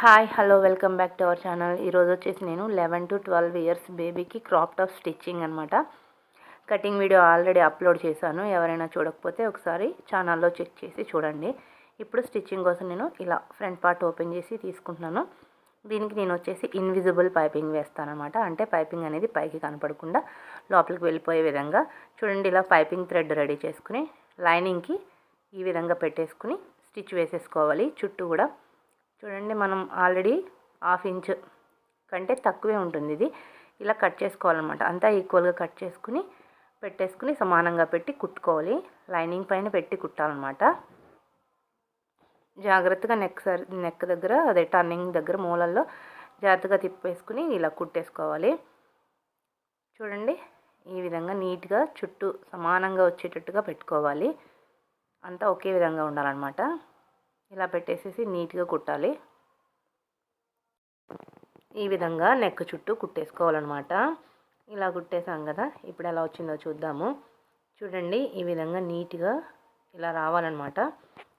Hi hello welcome back to our channel ఈరోజు వచ్చేసి నేను లెవెన్ టు ట్వెల్వ్ ఇయర్స్ బేబీకి క్రాప్ టాప్ స్టిచ్చింగ్ అనమాట కటింగ్ వీడియో ఆల్రెడీ అప్లోడ్ చేశాను. ఎవరైనా చూడకపోతే ఒకసారి ఛానల్లో చెక్ చేసి చూడండి. ఇప్పుడు స్టిచ్చింగ్ కోసం నేను ఇలా ఫ్రంట్ పార్ట్ ఓపెన్ చేసి తీసుకుంటున్నాను. దీనికి నేను వచ్చేసి ఇన్విజిబుల్ పైపింగ్ వేస్తాను అనమాట అంటే పైపింగ్ అనేది పైకి కనపడకుండా లోపలికి వెళ్ళిపోయే విధంగా చూడండి ఇలా పైపింగ్ థ్రెడ్ రెడీ చేసుకుని లైనింగ్కి ఈ విధంగా పెట్టేసుకుని స్టిచ్ వేసేసుకోవాలి. చుట్టూ కూడా చూడండి మనం ఆల్రెడీ హాఫ్ ఇంచ్ కంటే తక్కువే ఉంటుంది ఇది. ఇలా కట్ చేసుకోవాలన్నమాట. అంతా ఈక్వల్గా కట్ చేసుకుని పెట్టేసుకుని సమానంగా పెట్టి కుట్టుకోవాలి. లైనింగ్ పైన పెట్టి కుట్టాలన్నమాట. జాగ్రత్తగా నెక్ నెక్ దగ్గర అదే టర్నింగ్ దగ్గర మూలల్లో జాగ్రత్తగా తిప్పేసుకుని ఇలా కుట్టేసుకోవాలి. చూడండి ఈ విధంగా నీట్గా చుట్టూ సమానంగా వచ్చేటట్టుగా పెట్టుకోవాలి. అంతా ఒకే విధంగా ఉండాలన్నమాట. ఇలా పెట్టేసేసి నీట్గా కుట్టాలి. ఈ విధంగా నెక్ చుట్టూ కుట్టేసుకోవాలన్నమాట. ఇలా కుట్టేసాం కదా ఇప్పుడు ఎలా వచ్చిందో చూద్దాము. చూడండి ఈ విధంగా నీట్గా ఇలా రావాలన్నమాట.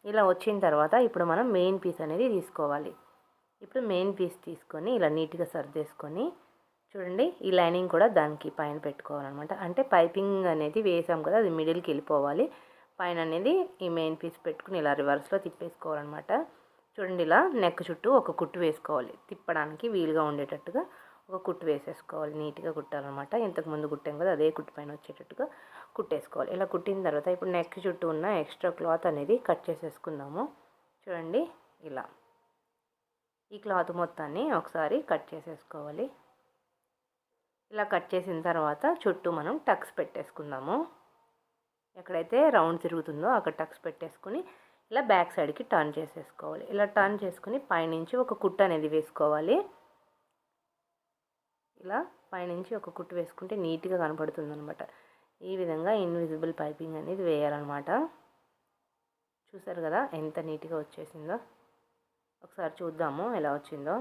ఇలా వచ్చిన తర్వాత ఇప్పుడు మనం మెయిన్ పీస్ అనేది తీసుకోవాలి. ఇప్పుడు మెయిన్ పీస్ తీసుకొని ఇలా నీట్గా సర్దేసుకొని చూడండి ఈ లైనింగ్ కూడా దానికి పైన పెట్టుకోవాలన్నమాట. అంటే పైపింగ్ అనేది వేసాం కదా అది మిడిల్కి వెళ్ళిపోవాలి. పైన అనేది ఈ మెయిన్ పీస్ పెట్టుకుని ఇలా రివర్స్లో తిప్పేసుకోవాలన్నమాట. చూడండి ఇలా నెక్ చుట్టూ ఒక కుట్టు వేసుకోవాలి. తిప్పడానికి వీలుగా ఉండేటట్టుగా ఒక కుట్టు వేసేసుకోవాలి. నీట్గా కుట్టాలన్నమాట. ఇంతకుముందు కుట్టాం కదా అదే కుట్టు పైన వచ్చేటట్టుగా కుట్టేసుకోవాలి. ఇలా కుట్టిన తర్వాత ఇప్పుడు నెక్ చుట్టూ ఉన్న ఎక్స్ట్రా క్లాత్ అనేది కట్ చేసేసుకుందాము. చూడండి ఇలా. ఈ క్లాత్ మొత్తాన్ని ఒకసారి కట్ చేసేసుకోవాలి. ఇలా కట్ చేసిన తర్వాత చుట్టూ మనం టక్స్ పెట్టేసుకుందాము. ఎక్కడైతే రౌండ్ తిరుగుతుందో అక్కడ టక్స్ పెట్టేసుకుని ఇలా బ్యాక్ సైడ్కి టర్న్ చేసేసుకోవాలి. ఇలా టర్న్ చేసుకుని పైనుంచి ఒక కుట్టు అనేది వేసుకోవాలి. ఇలా పైనుంచి ఒక కుట్టు వేసుకుంటే నీట్గా కనపడుతుంది అనమాట ఈ విధంగా ఇన్విజిబుల్ పైపింగ్ అనేది వేయాలన్నమాట. చూసారు కదా ఎంత నీట్గా వచ్చేసిందో. ఒకసారి చూద్దాము ఎలా వచ్చిందో.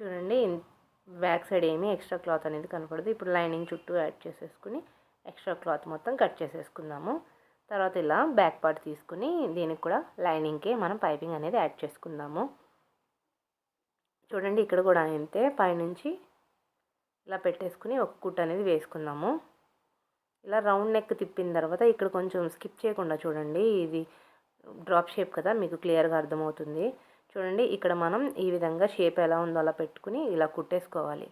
చూడండి బ్యాక్ సైడ్ ఏమీ ఎక్స్ట్రా క్లాత్ అనేది కనపడదు. ఇప్పుడు లైనింగ్ చుట్టూ యాడ్ చేసేసుకుని ఎక్స్ట్రా క్లాత్ మొత్తం కట్ చేసేసుకుందాము. తర్వాత ఇలా బ్యాక్ పార్ట్ తీసుకుని దీనికి కూడా లైనింగ్కే మనం పైపింగ్ అనేది యాడ్ చేసుకుందాము. చూడండి ఇక్కడ కూడా అంతే. పైనుంచి ఇలా పెట్టేసుకుని ఒక కుట్ అనేది వేసుకుందాము. ఇలా రౌండ్ నెక్ తిప్పిన తర్వాత ఇక్కడ కొంచెం స్కిప్ చేయకుండా చూడండి. ఇది డ్రాప్ షేప్ కదా మీకు క్లియర్గా అర్థమవుతుంది. చూడండి ఇక్కడ మనం ఈ విధంగా షేప్ ఎలా ఉందో అలా పెట్టుకుని ఇలా కుట్టేసుకోవాలి.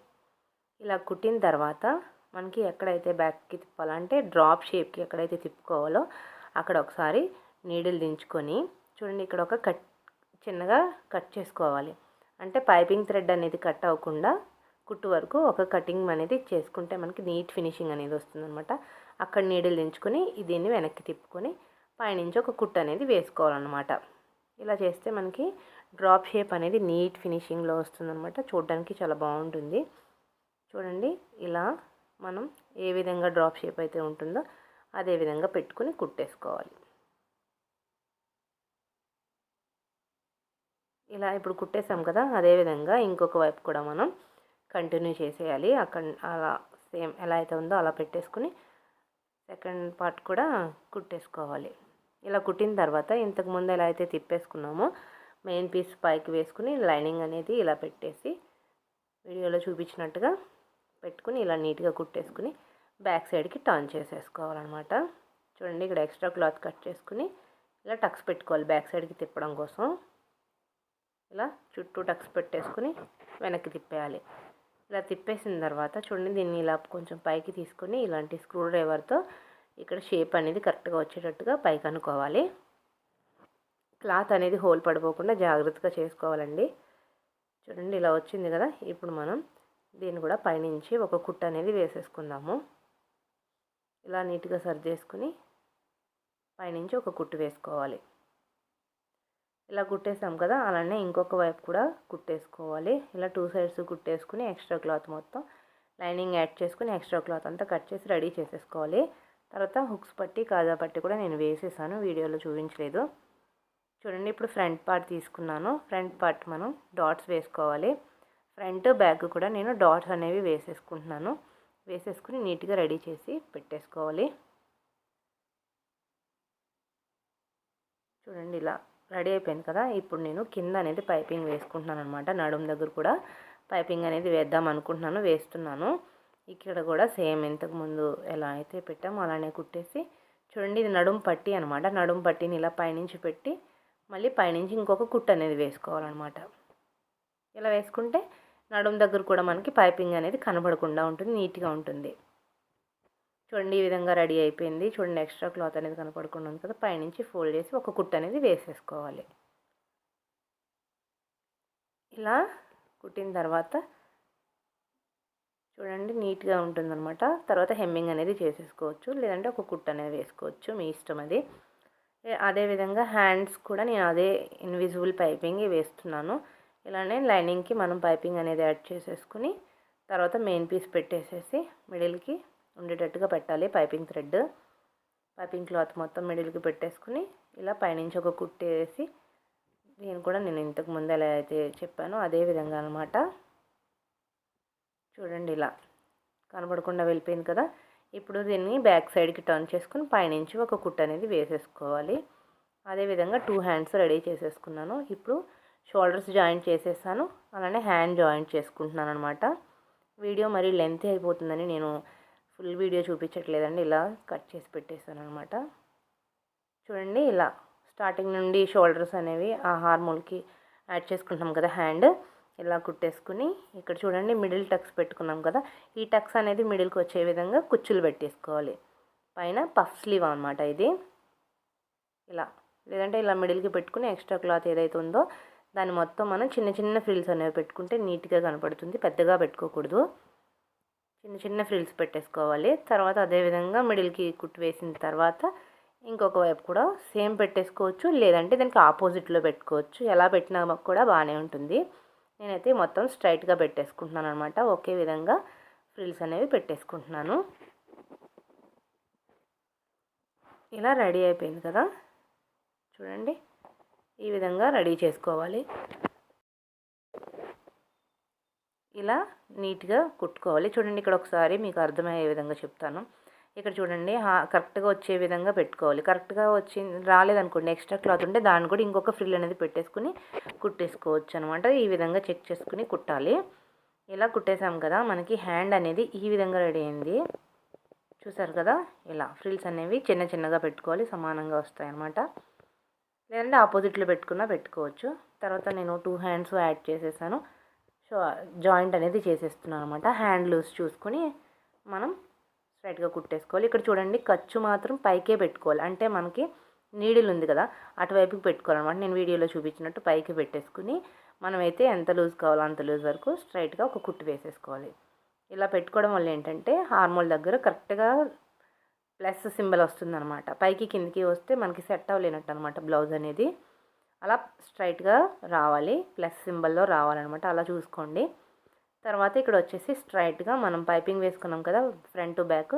ఇలా కుట్టిన తర్వాత మనకి ఎక్కడైతే బ్యాక్కి తిప్పాలంటే డ్రాప్ షేప్కి ఎక్కడైతే తిప్పుకోవాలో అక్కడ ఒకసారి నీడిల్ దించుకొని చూడండి ఇక్కడ ఒక కట్ చిన్నగా కట్ చేసుకోవాలి. అంటే పైపింగ్ థ్రెడ్ అనేది కట్ అవ్వకుండా కుట్టు వరకు ఒక కటింగ్ అనేది చేసుకుంటే మనకి నీట్ ఫినిషింగ్ అనేది వస్తుందన్నమాట. అక్కడ నీడిల్ దించుకొని దీన్ని వెనక్కి తిప్పుకొని పైనుంచి ఒక కుట్టు అనేది వేసుకోవాలన్నమాట. ఇలా చేస్తే మనకి డ్రాప్ షేప్ అనేది నీట్ ఫినిషింగ్లో వస్తుందన్నమాట. చూడడానికి చాలా బాగుంటుంది. చూడండి ఇలా మనం ఏ విధంగా డ్రాప్ షేప్ అయితే ఉంటుందో అదే విధంగా పెట్టుకుని కుట్టేసుకోవాలి. ఇలా ఇప్పుడు కుట్టేసాం కదా అదే విధంగా ఇంకొక వైపు కూడా మనం కంటిన్యూ చేసేయాలి. అక్కడ అలా సేమ్ ఎలా అయితే ఉందో అలా పెట్టేసుకుని సెకండ్ పార్ట్ కూడా కుట్టేసుకోవాలి. ఇలా కుట్టిన తర్వాత ఇంతకుముందు ఎలా అయితే తిప్పేసుకున్నామో మెయిన్ పీస్ పైకి వేసుకుని లైనింగ్ అనేది ఇలా పెట్టేసి వీడియోలో చూపించినట్టుగా పెట్టుకుని ఇలా నీట్గా కుట్టేసుకుని బ్యాక్ సైడ్కి టర్న్ చేసేసుకోవాలన్నమాట. చూడండి ఇక్కడ ఎక్స్ట్రా క్లాత్ కట్ చేసుకుని ఇలా టక్స్ పెట్టుకోవాలి బ్యాక్ సైడ్కి తిప్పడం కోసం. ఇలా చుట్టూ టక్స్ పెట్టేసుకుని వెనక్కి తిప్పేయాలి. ఇలా తిప్పేసిన తర్వాత చూడండి దీన్ని ఇలా కొంచెం పైకి తీసుకొని ఇలాంటి స్క్రూ డ్రైవర్తో ఇక్కడ షేప్ అనేది కరెక్ట్గా వచ్చేటట్టుగా పైకి అనుకోవాలి. క్లాత్ అనేది హోల్ పడిపోకుండా జాగ్రత్తగా చేసుకోవాలండి. చూడండి ఇలా వచ్చింది కదా ఇప్పుడు మనం దీన్ని కూడా పైనుంచి ఒక కుట్ట అనేది వేసేసుకుందాము. ఇలా నీట్గా సర్దేసుకుని పైనుంచి ఒక కుట్టు వేసుకోవాలి. ఇలా కుట్టేసాం కదా అలానే ఇంకొక వైపు కూడా కుట్టేసుకోవాలి. ఇలా టూ సైడ్స్ కుట్టేసుకుని ఎక్స్ట్రా క్లాత్ మొత్తం లైనింగ్ యాడ్ చేసుకుని ఎక్స్ట్రా క్లాత్ అంతా కట్ చేసి రెడీ చేసేసుకోవాలి. తర్వాత హుక్స్ పట్టి కాజా పట్టి కూడా నేను వేసేసాను వీడియోలో చూపించలేదు. చూడండి ఇప్పుడు ఫ్రంట్ పార్ట్ తీసుకున్నాను. ఫ్రంట్ పార్ట్ మనం డాట్స్ వేసుకోవాలి. ఫ్రంట్ బ్యాక్ కూడా నేను డాట్స్ అనేవి వేసేసుకుంటున్నాను. వేసేసుకుని నీట్గా రెడీ చేసి పెట్టేసుకోవాలి. చూడండి ఇలా రెడీ అయిపోయింది కదా. ఇప్పుడు నేను కింద అనేది పైపింగ్ వేసుకుంటున్నాను అనమాట నడుము దగ్గర కూడా పైపింగ్ అనేది వేద్దాం అనుకుంటున్నాను వేస్తున్నాను. ఇక్కడ కూడా సేమ్ ఇంతకుముందు ఎలా అయితే పెట్టామో అలానే కుట్టేసి చూడండి ఇది నడుము పట్టి అనమాట నడుము పట్టిని ఇలా పైనుంచి పెట్టి మళ్ళీ పైనుంచి ఇంకొక కుట్టు అనేది వేసుకోవాలన్నమాట. ఇలా వేసుకుంటే నడుము దగ్గర కూడా మనకి పైపింగ్ అనేది కనబడకుండా ఉంటుంది నీట్గా ఉంటుంది. చూడండి ఈ విధంగా రెడీ అయిపోయింది. చూడండి ఎక్స్ట్రా క్లాత్ అనేది కనపడకుండా ఉంది కదా పైనుంచి ఫోల్డ్ చేసి ఒక కుట్టు అనేది వేసేసుకోవాలి. ఇలా కుట్టిన తర్వాత చూడండి నీట్గా ఉంటుందన్నమాట. తర్వాత హెమ్మింగ్ అనేది చేసేసుకోవచ్చు లేదంటే ఒక కుట్టు అనేది వేసుకోవచ్చు మీ ఇష్టం అది. అదేవిధంగా హ్యాండ్స్ కూడా నేను అదే ఇన్విజిబుల్ పైపింగ్ వేస్తున్నాను. ఇలానే లైనింగ్కి మనం పైపింగ్ అనేది యాడ్ చేసేసుకుని తర్వాత మెయిన్ పీస్ పెట్టేసేసి మిడిల్కి ఉండేటట్టుగా పెట్టాలి పైపింగ్ థ్రెడ్. పైపింగ్ క్లాత్ మొత్తం మిడిల్కి పెట్టేసుకుని ఇలా పైనుంచి ఒక కుట్టేసి దీన్ని కూడా నేను ఇంతకు ముందు ఎలా అయితే చెప్పానో అదే విధంగా అనమాట చూడండి ఇలా కనబడకుండా వెళ్ళిపోయింది కదా. ఇప్పుడు దీన్ని బ్యాక్ సైడ్కి టర్న్ చేసుకుని పైనుంచి ఒక కుట్ అనేది వేసేసుకోవాలి. అదేవిధంగా టూ హ్యాండ్స్ రెడీ చేసేసుకున్నాను. ఇప్పుడు షోల్డర్స్ జాయింట్ చేసేసాను. అలానే హ్యాండ్ జాయింట్ చేసుకుంటున్నాను అనమాట వీడియో మరి లెంత్ అయిపోతుందని నేను ఫుల్ వీడియో చూపించట్లేదండి. ఇలా కట్ చేసి పెట్టేశాను అనమాట చూడండి ఇలా స్టార్టింగ్ నుండి షోల్డర్స్ అనేవి ఆ హార్మోన్కి యాడ్ చేసుకుంటాం కదా హ్యాండ్. ఇలా కుట్టేసుకుని ఇక్కడ చూడండి మిడిల్ టక్స్ పెట్టుకున్నాం కదా ఈ టక్స్ అనేది మిడిల్కి వచ్చే విధంగా కుచ్చులు పెట్టేసుకోవాలి. పైన పఫ్ స్లీవ్ అనమాట ఇది. ఇలా లేదంటే ఇలా మిడిల్కి పెట్టుకుని ఎక్స్ట్రా క్లాత్ ఏదైతే ఉందో దాన్ని మొత్తం మనం చిన్న చిన్న ఫ్రిల్స్ అనేవి పెట్టుకుంటే నీట్గా కనపడుతుంది పెద్దగా పెట్టుకోకూడదు. చిన్న చిన్న ఫ్రిల్స్ పెట్టేసుకోవాలి. తర్వాత అదేవిధంగా మిడిల్కి కుట్టు వేసిన తర్వాత ఇంకొక వైపు కూడా సేమ్ పెట్టేసుకోవచ్చు లేదంటే దానికి ఆపోజిట్లో పెట్టుకోవచ్చు. ఎలా పెట్టినా కూడా బాగానే ఉంటుంది. నేనైతే మొత్తం స్ట్రైట్గా పెట్టేసుకుంటున్నాను అనమాట ఒకే విధంగా ఫ్రిల్స్ అనేవి పెట్టేసుకుంటున్నాను. ఇలా రెడీ అయిపోయింది కదా? చూడండి. ఈ విధంగా రెడీ చేసుకోవాలి. ఇలా నీట్గా కుట్టుకోవాలి. చూడండి ఇక్కడ ఒకసారి మీకు అర్థమయ్యే విధంగా చెప్తాను. ఇక్కడ చూడండి కరెక్ట్గా వచ్చే విధంగా పెట్టుకోవాలి. కరెక్ట్గా వచ్చి రాలేదనుకోండి ఎక్స్ట్రా క్లాత్ ఉంటే దాన్ని కూడా ఇంకొక ఫ్రిల్ అనేది పెట్టేసుకుని కుట్టేసుకోవచ్చు అనమాట ఈ విధంగా చెక్ చేసుకుని కుట్టాలి. ఇలా కుట్టేసాం కదా మనకి హ్యాండ్ అనేది ఈ విధంగా రెడీ అయింది. చూసారు కదా ఇలా ఫ్రిల్స్ అనేవి చిన్న చిన్నగా పెట్టుకోవాలి సమానంగా వస్తాయన్నమాట లేదంటే ఆపోజిట్లో పెట్టుకున్నా పెట్టుకోవచ్చు. తర్వాత నేను టూ హ్యాండ్స్ యాడ్ చేసేసాను. సో జాయింట్ అనేది చేసేస్తున్నాను అనమాట హ్యాండ్ లూస్ చూసుకొని మనం స్ట్రైట్గా కుట్టేసుకోవాలి. ఇక్కడ చూడండి ఖర్చు మాత్రం పైకే పెట్టుకోవాలి. అంటే మనకి నీడిల్ ఉంది కదా అటువైపుకి పెట్టుకోవాలన్నమాట. నేను వీడియోలో చూపించినట్టు పైకి పెట్టేసుకుని మనమైతే ఎంత లూజ్ కావాలో అంత లూజ్ వరకు స్ట్రైట్గా ఒక కుట్టు వేసేసుకోవాలి. ఇలా పెట్టుకోవడం వల్ల ఏంటంటే హార్మోల్ దగ్గర కరెక్ట్గా ప్లస్ సింబల్ వస్తుందన్నమాట. పైకి కిందికి వస్తే మనకి సెట్ అవ్వలేనట్టు అనమాట బ్లౌజ్ అనేది. అలా స్ట్రైట్గా రావాలి ప్లస్ సింబల్లో రావాలన్నమాట. అలా చూసుకోండి. తర్వాత ఇక్కడ వచ్చేసి స్ట్రైట్గా మనం పైపింగ్ వేసుకున్నాం కదా ఫ్రంట్ టు బ్యాక్.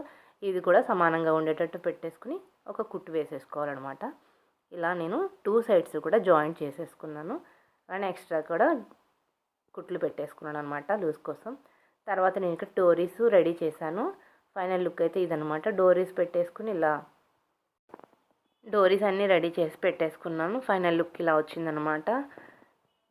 ఇది కూడా సమానంగా ఉండేటట్టు పెట్టేసుకుని ఒక కుట్టు వేసేసుకోవాలన్నమాట. ఇలా నేను టూ సైడ్స్ కూడా జాయింట్ చేసేసుకున్నాను. అండ్ ఎక్స్ట్రా కూడా కుట్లు పెట్టేసుకున్నాను అనమాట లూజ్ కోసం. తర్వాత నేను ఇక్కడ డోరీస్ రెడీ చేశాను. ఫైనల్ లుక్ అయితే ఇదనమాట డోరీస్ పెట్టేసుకుని ఇలా డోరీస్ అన్నీ రెడీ చేసి పెట్టేసుకున్నాను. ఫైనల్ లుక్ ఇలా వచ్చిందనమాట